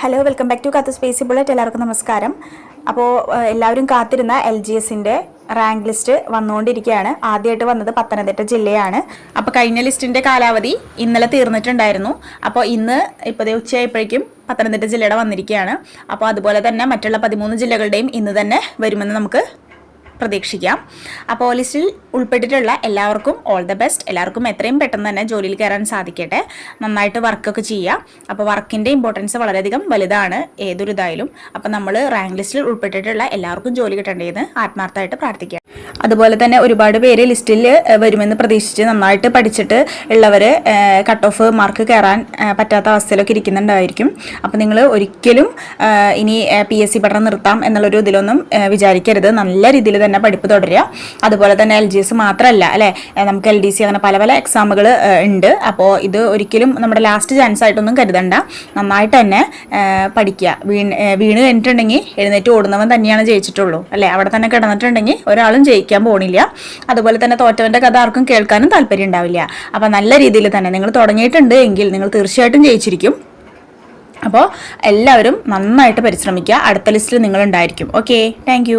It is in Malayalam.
ഹലോ വെൽക്കം ബാക്ക് ടു കത്ത് സ്പേസി ബുള്ളറ്റ് എല്ലാവർക്കും നമസ്കാരം. അപ്പോൾ എല്ലാവരും കാത്തിരുന്ന എൽ ജി എസിന്റെ റാങ്ക് ലിസ്റ്റ് വന്നുകൊണ്ടിരിക്കുകയാണ്. ആദ്യമായിട്ട് വന്നത് പത്തനംതിട്ട ജില്ലയാണ്. അപ്പോൾ കഴിഞ്ഞ ലിസ്റ്റിന്റെ കാലാവധി ഇന്നലെ തീർന്നിട്ടുണ്ടായിരുന്നു. അപ്പോൾ ഇന്ന് ഇപ്പോൾ ഉച്ചയായപ്പോഴേക്കും പത്തനംതിട്ട ജില്ലയുടെ വന്നിരിക്കുകയാണ്. അപ്പോൾ അതുപോലെ തന്നെ മറ്റുള്ള പതിമൂന്ന് ജില്ലകളുടെയും ഇന്ന് തന്നെ വരുമെന്ന് നമുക്ക് പ്രതീക്ഷിക്കാം. അപ്പോൾ ലിസ്റ്റിൽ ഉൾപ്പെട്ടിട്ടുള്ള എല്ലാവർക്കും ഓൾ ദ ബെസ്റ്റ് എല്ലാവർക്കും എത്രയും പെട്ടെന്ന് തന്നെ ജോലിയിൽ കയറാൻ സാധിക്കട്ടെ. നന്നായിട്ട് വർക്കൊക്കെ ചെയ്യാം. അപ്പോൾ വർക്കിന്റെ ഇമ്പോർട്ടൻസ് വളരെയധികം വലുതാണ് ഏതൊരു ഇതായാലും അപ്പോൾ നമ്മൾ റാങ്ക് ലിസ്റ്റിൽ ഉൾപ്പെട്ടിട്ടുള്ള എല്ലാവർക്കും ജോലി കിട്ടേണ്ടതെന്ന് ആത്മാർത്ഥമായിട്ട് പ്രാർത്ഥിക്കാം. അതുപോലെ തന്നെ ഒരുപാട് പേര് ലിസ്റ്റിൽ വരുമെന്ന് പ്രതീക്ഷിച്ച് നന്നായിട്ട് പഠിച്ചിട്ട് ഉള്ളവർ കട്ട് ഓഫ് മാർക്ക് കയറാൻ പറ്റാത്ത അവസ്ഥയിലൊക്കെ ഇരിക്കുന്നുണ്ടായിരിക്കും. അപ്പോൾ നിങ്ങൾ ഒരിക്കലും ഇനി പി എസ് സി പഠനം നിർത്താം എന്നുള്ളൊരു ഇതിലൊന്നും വിചാരിക്കരുത്. നല്ല രീതിയിൽ തന്നെ പഠിപ്പ് തുടരുക. അതുപോലെ തന്നെ എൽ ജി എസ് മാത്രമല്ല അല്ലേ? നമുക്ക് എൽ ഡി സി അങ്ങനെ പല പല എക്സാമുകൾ ഉണ്ട്. അപ്പോൾ ഇത് ഒരിക്കലും നമ്മുടെ ലാസ്റ്റ് ചാൻസ് ആയിട്ടൊന്നും കരുതണ്ട. നന്നായിട്ട് തന്നെ പഠിക്കുക. വീണ് വീണ് കഴിഞ്ഞിട്ടുണ്ടെങ്കിൽ എഴുന്നേറ്റ് ഓടുന്നവൻ തന്നെയാണ് ജയിച്ചിട്ടുള്ളൂ അല്ലേ? അവിടെ തന്നെ കിടന്നിട്ടുണ്ടെങ്കിൽ ഒരാളും ജയിക്കാൻ പോണില്ല. അതുപോലെ തന്നെ തോറ്റവന്റെ കഥ ആർക്കും കേൾക്കാനും താല്പര്യം ഉണ്ടാവില്ല. അപ്പോൾ നല്ല രീതിയിൽ തന്നെ നിങ്ങൾ തുടങ്ങിയിട്ടുണ്ട് എങ്കിൽ നിങ്ങൾ തീർച്ചയായിട്ടും ജയിച്ചിരിക്കും. അപ്പോൾ എല്ലാവരും നന്നായിട്ട് പരിശ്രമിക്കുക. അടുത്ത ലിസ്റ്റിൽ നിങ്ങളുണ്ടായിരിക്കും ഓക്കെ താങ്ക്